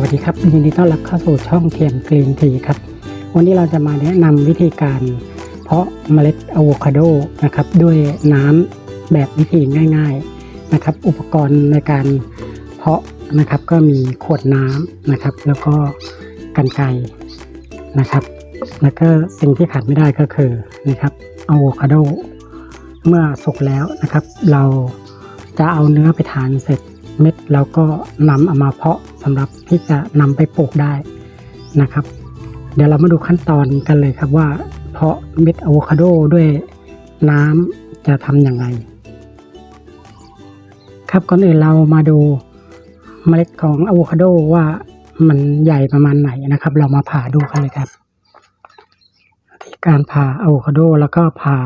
วัสดีครับยินดีต้อนรับเข้าสู่ช่องเทียมกรีนทีครับ วันนี้เราจะมาแนะนำวิธีการ เพาะเมล็ดอะโวคาโดนะครับด้วยน้ำแบบวิธีง่าย ๆนะครับ อุปกรณ์ในการเพาะนะครับก็มีขวดน้ำนะครับ แล้วก็กันไกรนะครับ แล้วก็สิ่งที่ขาดไม่ได้ก็คือนะครับอะโวคาโดเมื่อสุกแล้วนะครับ เราจะเอาเนื้อไปทานเสร็จ เม็ดเราก็นำเอามาเพาะสำหรับที่จะนำไปปลูกได้นะครับ เดี๋ยวเรามาดูขั้นตอนกันเลยครับว่า เพาะเม็ดอะโวคาโดด้วยน้ำจะทำอย่างไรครับก่อนอื่นเรามาดูเมล็ดของอะโวคาโดว่ามันใหญ่ประมาณไหนนะครับ เรามาผ่าดูกันเลยครับที่การผ่าอะโวคาโดแล้วก็ผ่า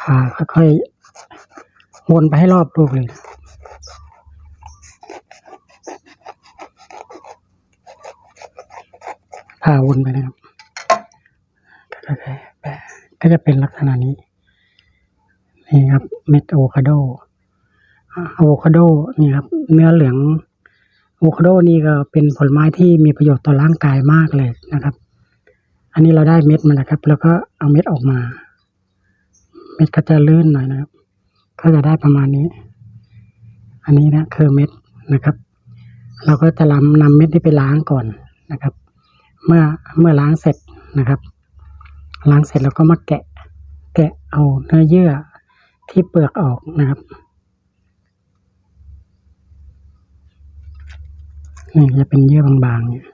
ผ่าค่อยๆวนไปให้รอบลูกเลยนะ ผ่าวนไปนะครับก็จะแบบก็จะเป็นลักษณะนี้ นี่ครับเม็ดอะโวคาโดอะโวคาโดนี่ครับ เนื้อเหลืองอะโวคาโดนี่ก็เป็นผลไม้ที่มีประโยชน์ต่อร่างกายมากเลยนะครับ อันนี้เราได้เม็ดมาแล้วครับ แล้วก็เอาเม็ดออกมา เม็ดก็จะลื่นหน่อยนะครับ ก็จะได้ประมาณนี้ อันนี้นะคือเม็ดนะครับ เราก็จะนำนำเม็ดนี้ไปล้างก่อนนะครับ เมื่อเมื่อล้างเสร็จนะครับ ล้างเสร็จแล้วก็มาแกะ แกะเอาเนื้อเยื่อที่เปลือกออกนะครับนี่จะเป็นเยื่อบางๆเนี่ย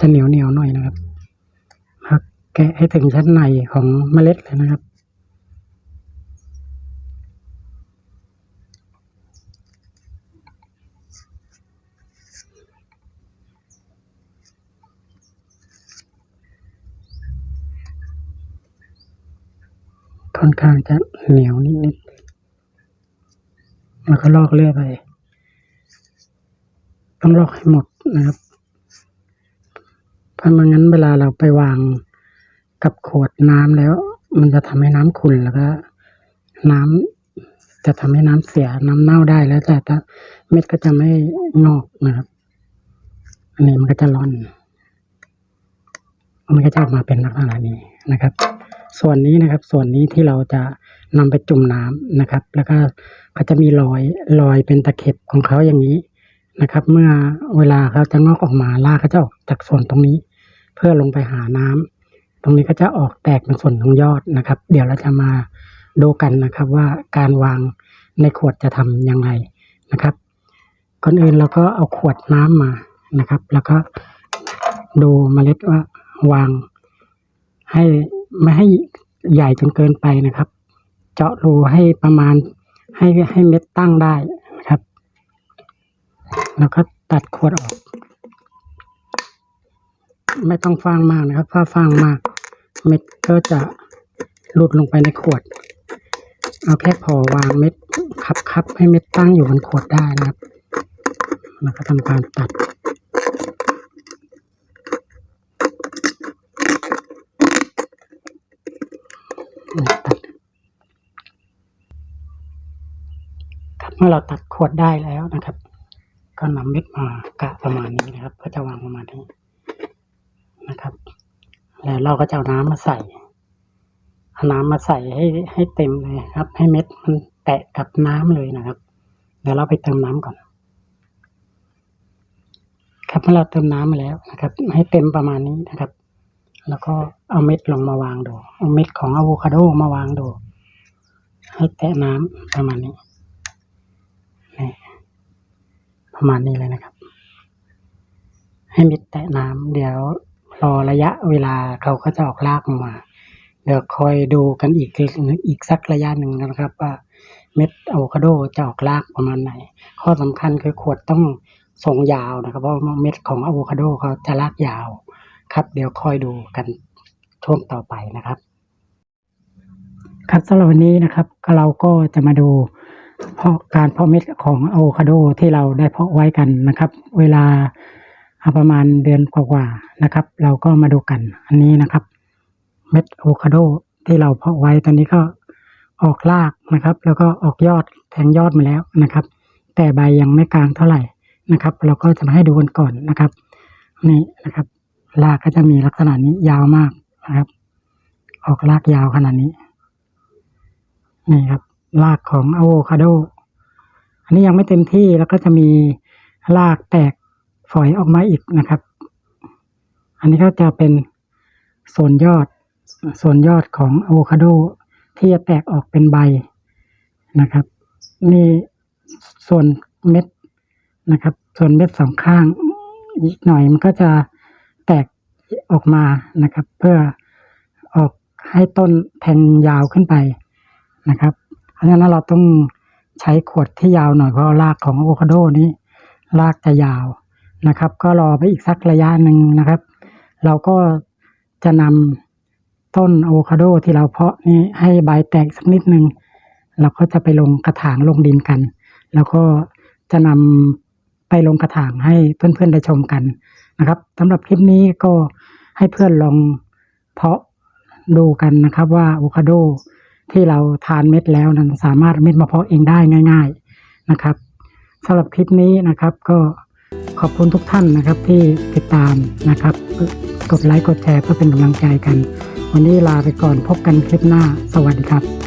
จะเหนียวเหนียวหน่อยนะครับแกะให้ถึงชั้นในของเมล็ดเลยนะครับ ค่อนข้างจะเหนียวนิดๆแล้วก็ลอกเลื่อยไป ต้องลอกให้หมดนะครับ เพราะไมันงั้นเวลาเราไปวางกับขวดน้ำแล้ว มันจะทำให้น้ำขุ่นแล้วก็ น้ำจะทำให้น้ำเสียน้ำเน่าได้แล้วแต่ถ้าเม็ดก็จะไม่งอกนะครับ อันนี้มันก็จะร่อน มันก็จะออกมาเป็นลักษณะนี้นะครับ ส่วนนี้นะครับ ส่วนนี้ที่เราจะนำไปจุ่มน้ำนะครับ แล้วก็เขาจะมีรอยรอยเป็นตะเข็บของเขาอย่างนี้นะครับ เมื่อเวลาเขาจะงอกออกมารากเขาจะออกจากส่วนตรงนี้ เพื่อลงไปหาน้ำตรงนี้ก็จะออกแตกเป็นส่วนของยอดนะครับ เดี๋ยวเราจะมาดูกันนะครับว่าการวางในขวดจะทำยังไงนะครับก่อนอื่นเราก็เอาขวดน้ำมานะครับ แล้วก็ดูเมล็ดว่าวางให้ ไม่ให้ใหญ่จนเกินไปนะครับ เจาะรูให้ประมาณให้ให้เม็ดตั้งได้นะครับ แล้วก็ตัดขวดออก ไม่ต้องฟางมากนะครับถ้าฟางมาก เม็ดก็จะหลุดลงไปในขวด เอาแค่พอวางเม็ดคับคับให้เม็ดตั้งอยู่บนขวดได้นะครับ แล้วก็ทำการตัดครับเมื่อเราตัดขวดได้แล้วนะครับ ก็นำเม็ดมากะประมาณนี้นะครับ ก็จะวางประมาณนี้นะครับ แล้วเราก็จะเอาน้ำมาใส่เอาน้ำมาใส่ให้ให้เต็มเลยครับ ให้เม็ดมันแตะกับน้ำเลยนะครับ เดี๋ยวเราไปเติมน้ำก่อนครับเมื่อเราเติมน้ำมาแล้วนะครับ ให้เต็มประมาณนี้นะครับ แล้วก็เอาเม็ดลงมาวางดูเอาเม็ดของอะโวคาโดมาวางดูให้แตะน้ำประมาณนี้ ประมาณนี้เลยนะครับ ให้ม็ดแตะน้ำเดี๋ยวรอระยะเวลาเขาก็จะออกรากออกมา เดี๋ยวคอยดูกันอีกอีกสักระยะหนึ่งนะครับ ว่าเม็ดอะโวคาโดจะออกรากประมาณไหน ข้อสำคัญคือขวดต้องทรงยาวนะครับ เพราะเม็ดของอะโวคาโดเขาจะรากยาวครับ เดี๋ยวคอยดูกันช่วงต่อไปนะครับ ครับสำหรับวันนี้นะครับเราก็จะมาดู เพราะการเพาะเม็ดของอะโวคาโดที่เราได้เพาะไว้กันนะครับ เวลาประมาณเดือนกว่าๆนะครับ เราก็มาดูกันอันนี้นะครับ เม็ดอะโวคาโดที่เราเพาะไว้ตอนนี้ก็ออกรากนะครับ แล้วก็ออกยอดแทงยอดมาแล้วนะครับ แต่ใบยังไม่กลางเท่าไหร่นะครับ เราก็จะมาให้ดูกันก่อนนะครับ นี่นะครับรากก็จะมีลักษณะนี้ยาวมากนะครับ ออกรากยาวขนาดนี้ นี่ครับ รากของอะโวคาโด อันนี้ยังไม่เต็มที่แล้วก็จะมีรากแตกฝอยออกมาอีกนะครับ อันนี้ก็จะเป็นส่วนยอดส่วนยอดของอะโวคาโดที่จะแตกออกเป็นใบนะครับนี่ส่วนเม็ดนะครับ ส่วนเม็ดสองข้างอีกหน่อยมันก็จะแตกออกมานะครับ เพื่อออกให้ต้นแทงยาวขึ้นไปนะครับ ราะฉะนั้นเราต้องใช้ขวดที่ยาวหน่อยเพราะรากของอะโวคาโดนี้รากจะยาวนะครับ ก็รอไปอีกสักระยะหนึ่งนะครับ เราก็จะนำต้นอะโวคาโดที่เราเพาะนี่ให้ใบแตกสักนิดหนึ่งเราก็จะไปลงกระถางลงดินกัน แล้วก็จะนำไปลงกระถางให้เพื่อนๆได้ชมกันนะครับสำหรับคลิปนี้ก็ให้เพื่อนลองเพาะดูกันนะครับว่าอะโวคาโด ที่เราทานเม็ดแล้วนั้นสามารถเม็ดมาเพาะเองได้ง่าย ๆนะครับสำหรับคลิปนี้นะครับก็ขอบคุณทุกท่านนะครับที่ติดตามนะครับ กดไลค์กดแชร์เพื่อเป็นกำลังใจกัน วันนี้ลาไปก่อนพบกันคลิปหน้า สวัสดีครับ